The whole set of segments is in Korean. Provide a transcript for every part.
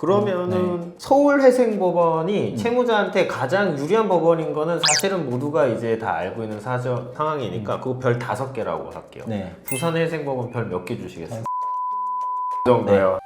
그러면은 서울회생법원이 채무자한테 가장 유리한 법원인 거는 사실은 모두가 이제 다 알고 있는 사정, 상황이니까 그거 별 다섯 개라고 할게요. 네. 부산회생법원 별 몇 개 주시겠어요? 그 정도요.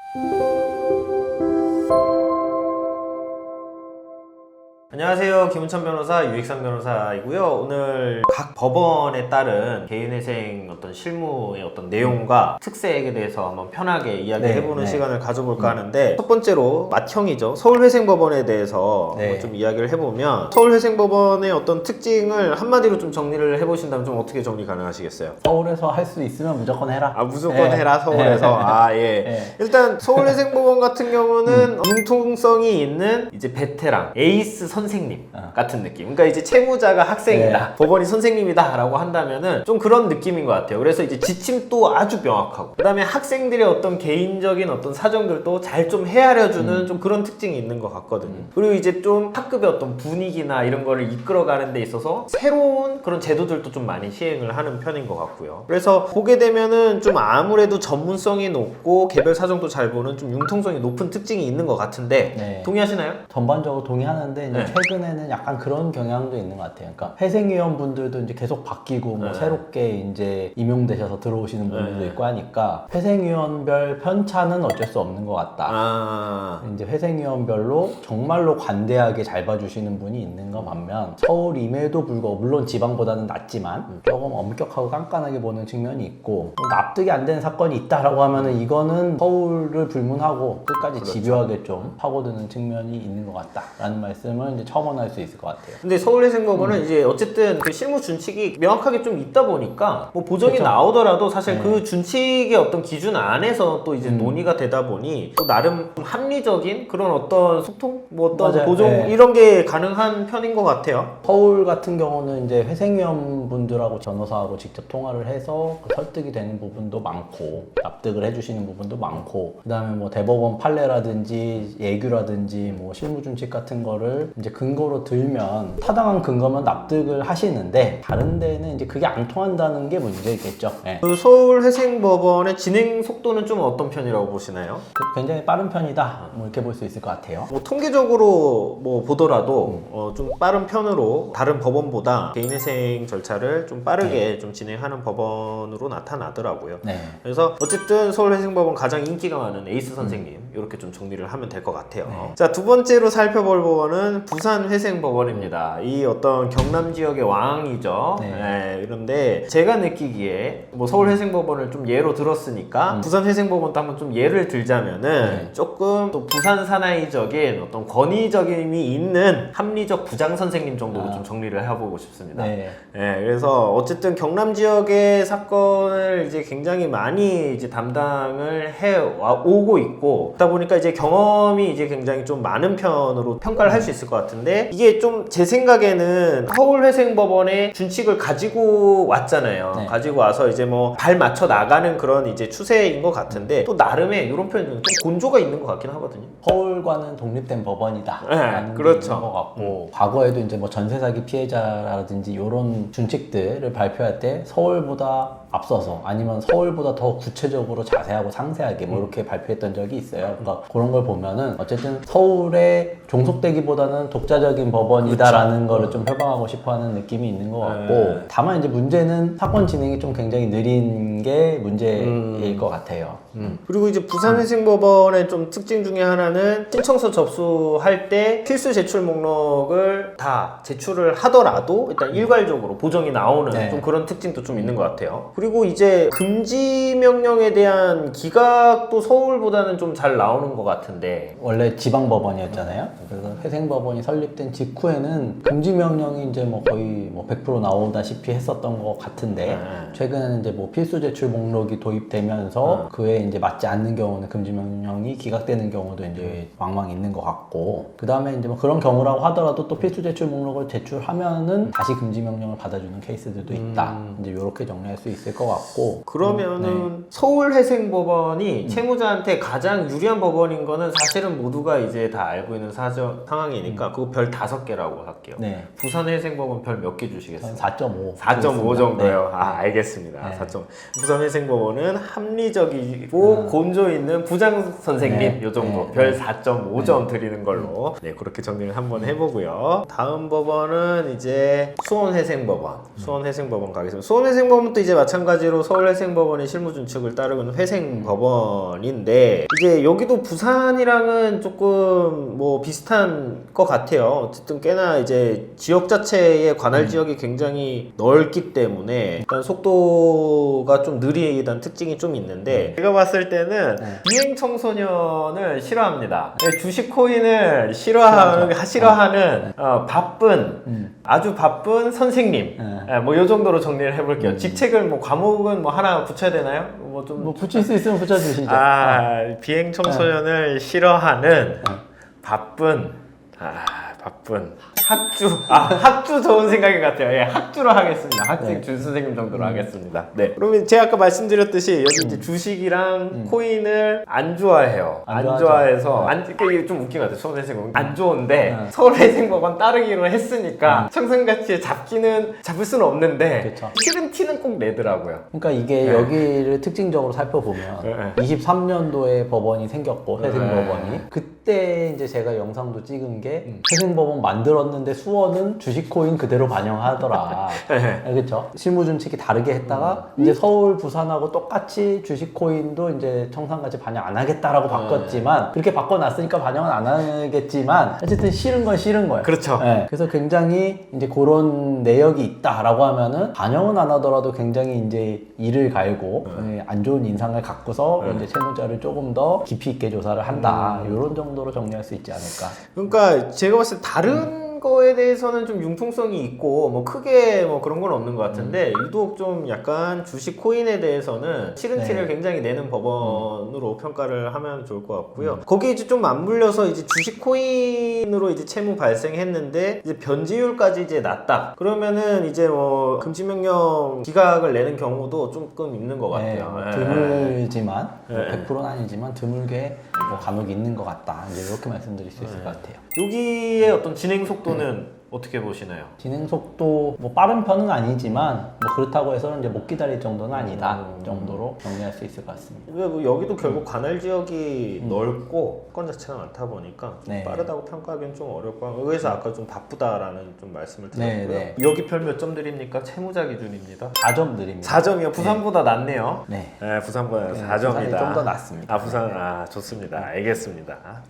안녕하세요. 김은찬 변호사, 유익상 변호사이고요. 오늘 각 법원에 따른 개인회생 어떤 실무의 어떤 내용과 특색에 대해서 한번 편하게 이야기해보는 네, 네. 시간을 가져볼까 하는데 첫 번째로 맏형이죠. 서울회생법원에 대해서 네. 한번 좀 이야기를 해보면 서울회생법원의 어떤 특징을 한마디로 좀 정리를 해보신다면 좀 어떻게 정리 가능하시겠어요? 서울에서 할 수 있으면 무조건 해라. 아 무조건 네. 해라 서울에서 네. 아 예. 네. 일단 서울회생법원 같은 경우는 융통성이 있는 이제 베테랑 에이스 선 생님 어. 같은 느낌. 그러니까 이제 채무자가 학생이다, 네. 법원이 선생님이다라고 한다면은 좀 그런 느낌인 것 같아요. 그래서 이제 지침도 아주 명확하고, 그다음에 학생들의 어떤 개인적인 어떤 사정들도 잘 좀 헤아려주는 음. 좀 그런 특징이 있는 것 같거든요. 그리고 이제 좀 학급의 어떤 분위기나 이런 거를 이끌어가는 데 있어서 새로운 그런 제도들도 좀 많이 시행을 하는 편인 것 같고요. 그래서 보게 되면은 좀 아무래도 전문성이 높고 개별 사정도 잘 보는 좀 융통성이 높은 특징이 있는 것 같은데 네. 동의하시나요? 전반적으로 동의하는데 이제 네. 최근에는 약간 그런 경향도 있는 것 같아요. 그러니까 회생위원 분들도 이제 계속 바뀌고 뭐 네. 새롭게 이제 임용되셔서 들어오시는 분들도 네. 있고 하니까 회생위원별 편차는 어쩔 수 없는 것 같다. 아, 이제 회생위원별로 정말로 관대하게 잘 봐주시는 분이 있는 거 반면 서울임에도 불구하고 물론 지방보다는 낫지만 조금 엄격하고 깐깐하게 보는 측면이 있고 납득이 안 되는 사건이 있다라고 하면은 이거는 서울을 불문하고 끝까지 그렇죠. 집요하게 좀 파고드는 측면이 있는 것 같다라는 말씀을 이제 첨언할 수 있을 것 같아요. 근데 서울회생법원은 음. 이제 어쨌든 그 실무 준칙이 명확하게 좀 있다 보니까 뭐 보정이 그쵸. 나오더라도 사실 네. 그 준칙의 어떤 기준 안에서 또 이제 음. 논의가 되다 보니 또 나름 좀 합리적인 그런 어떤 소통, 뭐 어떤 맞아요. 보정 네. 이런 게 가능한 편인 것 같아요. 서울 같은 경우는 이제 회생위원 분들하고 변호사하고 직접 통화를 해서 그 설득이 되는 부분도 많고 납득을 해주시는 부분도 많고 그다음에 뭐 대법원 판례라든지 예규라든지 뭐 실무준칙 같은 거를 이제 근거로 들면 타당한 근거면 납득을 하시는데 다른 데는 이제 그게 안 통한다는 게 문제겠죠. 예. 그 서울회생법원의 진행 속도는 좀 어떤 편이라고 보시나요? 그 굉장히 빠른 편이다. 뭐 이렇게 볼 수 있을 것 같아요. 뭐 통계적으로 뭐 보더라도 어, 좀 빠른 편으로 다른 법원보다 개인회생 절차를 좀 빠르게 좀 진행하는 법원으로 나타나더라고요. 네. 그래서 어쨌든 서울회생법원 가장 인기가 많은 에이스 선생님 이렇게 좀 정리를 하면 될 것 같아요. 네. 자 두 번째로 살펴볼 법원은 부산 회생 법원입니다. 이 어떤 경남 지역의 왕이죠. 네. 네, 그런데 제가 느끼기에 뭐 서울 회생 법원을 좀 예로 들었으니까 음. 부산 회생 법원도 한번 좀 예를 들자면은 네. 조금 또 부산 사나이적인 어떤 권위적임이 있는 합리적 부장 선생님 정도로 아. 좀 정리를 해보고 싶습니다. 네. 예, 그래서 어쨌든 경남 지역의 사건을 이제 굉장히 많이 이제 담당을 해 와- 오고 있고, 그러다 보니까 이제 경험이 이제 굉장히 좀 많은 편으로 평가를 할 수 있을 것 같은데, 이게 좀 제 생각에는 서울회생법원의 준칙을 가지고 왔잖아요. 네. 가지고 와서 이제 뭐 발 맞춰 나가는 그런 이제 추세인 것 같은데, 또 나름의 이런 표현은 좀 곤조가 있는 것 같긴 하거든요. 서울과는 독립된 법원이다. 네, 그렇죠. 것 같고 과거에도 이제 뭐 전세 사기 피해자라든지 이런 준칙들을 발표할 때 서울보다 앞서서 아니면 서울보다 더 구체적으로 자세하고 상세하게 뭐 이렇게 발표했던 적이 있어 요. 그러니까 그런 걸 보면은 어쨌든 서울에 종속되기보다는 독자적인 법원이다라는 거를 좀 표방하고 싶어하는 느낌이 있는 것 같고 네. 다만 이제 문제는 사건 진행이 좀 굉장히 느린 게 문제일 음. 것 같아요. 음. 그리고 이제 부산회생법원의 좀 특징 중에 하나는 신청서 접수할 때 필수 제출 목록을 다 제출을 하더라도 일단 일괄적으로 보정이 나오는 네. 좀 그런 특징도 좀 있는 것 같아요. 그리고 이제 금지 명령에 대한 기각도 서울보다는 좀 잘 나 오는 것 같은데 원래 지방 법원이었잖아요. 그래서 회생 법원이 설립된 직후에는 금지 명령이 이제 뭐 거의 뭐 100% 나오다시피 했었던 것 같은데 네. 최근에 이제 뭐 필수 제출 목록이 도입되면서 그에 이제 맞지 않는 경우는 금지 명령이 기각되는 경우도 이제 왕왕 있는 것 같고 그 다음에 이제 뭐 그런 경우라고 하더라도 또 필수 제출 목록을 제출하면은 다시 금지 명령을 받아주는 케이스들도 있다. 이제 이렇게 정리할 수 있을 것 같고 그러면은 음, 네. 서울회생법원이 채무자한테 가장 유리한 중요한 법원인 거는 사실은 모두가 이제 다 알고 있는 사정 상황이니까 그거 별 다섯 개라고 할게요. 네. 부산회생법원 별몇 개 주시겠어요? 저는 4.5. 4.5 정도요. 네. 아 알겠습니다. 네. 4.5. 부산회생법원은 합리적이고 곤조 있는 부장 선생님 네. 요 정도 네. 별 4.5점 드리는 걸로 네 그렇게 정리를 한번 해보고요. 다음 법원은 이제 수원회생법원. 수원회생법원 가겠습니다. 수원회생법원도 이제 마찬가지로 서울회생법원의 실무준칙을 따르는 회생법원인데 이제 여기 도 부산이랑은 조금 뭐 비슷한 것 같아요. 어쨌든 꽤나 이제 지역 자체의 관할 지역이 굉장히 넓기 때문에 일단 속도가 좀 느리다는 특징이 좀 있는데 제가 봤을 때는 네. 비행 청소년을 싫어합니다. 예, 주식 코인을 싫어하는. 싫어하는 어, 바쁜 음. 아주 바쁜 선생님. 네. 예, 뭐요 정도로 정리를 해볼게요. 직책을 뭐 과목은 뭐 하나 붙여야 되나요? 뭐 좀. 뭐 붙일 수 있으면 붙여주시죠. 아 비행 청소년을 싫어하는 네. 바쁜 아 바쁜 학주 아 학주 좋은 생각인 것 같아요. 예, 학주로 하겠습니다. 학생 네. 준 선생님 정도로 하겠습니다. 네. 그러면 제가 아까 말씀드렸듯이 여기 음. 이제 주식이랑 코인을 안 좋아해요. 안, 안 좋아하죠. 좋아해서 네. 안 이게 좀 웃긴 것 같아요. 서울회생법원 안 좋은데 네. 서울회생법원 따르기로 했으니까 청산가치에 잡기는 잡을 수는 없는데 그쵸. 싫은 티는 꼭 내더라고요. 그러니까 이게 네. 여기를 특징적으로 살펴보면 네. 23년도에 법원이 생겼고 네. 회생법원이 그때 이제 제가 영상도 찍은 게 음. 회생법원 만들었는데 수원은 주식 코인 그대로 반영하더라. 네. 그렇죠. 실무준칙이 다르게 했다가 음. 이제 서울 부산하고 똑같이 주식 코인도 이제 청산까지 반영 안 하겠다라고 네. 바꿨지만 그렇게 바꿔놨으니까 반영은 안 하겠지만 어쨌든 싫은 건 싫은 거예요. 그렇죠. 네, 그래서 굉장히 이제 그런 내역이 있다라고 하면은 반영은 안 하더라도 굉장히 이제 이를 갈고 예, 안 좋은 인상을 갖고서 네. 이제 채무자를 조금 더 깊이 있게 조사를 한다 음. 이런 정도로 정리할 수 있지 않을까. 그러니까 제가 봤을 때 다른 거에 대해서는 좀 융통성이 있고 뭐 크게 뭐 그런 건 없는 것 같은데 유독 좀 약간 주식 코인에 대해서는 싫은 네. 티를 굉장히 내는 법원으로 평가를 하면 좋을 것 같고요. 거기에 이제 좀 맞물려서 이제 주식 코인으로 이제 채무 발생했는데 이제 변제율까지 이제 낮다. 그러면은 이제 뭐 금지명령 기각을 내는 경우도 조금 있는 것 네, 같아요. 뭐 예. 드물지만 뭐 네. 100%는 아니지만 드물게 뭐 간혹 있는 것 같다. 이제 이렇게 말씀드릴 수 있을 네. 것 같아요. 여기의 어떤 진행 속도 는 어떻게 보시나요? 진행 속도 뭐 빠른 편은 아니지만 뭐 그렇다고 해서 이제 못 기다릴 정도는 아니다 음. 정도로 정리할 수 있을 것 같습니다. 근데 뭐 여기도 결국 관할 지역이 넓고 건 자체가 많다 보니까 좀 네. 빠르다고 평가하기는 좀 어렵고 그래서 아까 좀 바쁘다라는 좀 말씀을 네, 드렸고요. 네. 여기 별 몇 점 드립니까? 채무자 기준입니다. 4점 드립니다. 4점이요. 부산보다 낫네요. 네. 네, 부산보다 네, 4점이다. 부산이 좀더 낫습니다. 아, 부산 아 좋습니다. 알겠습니다.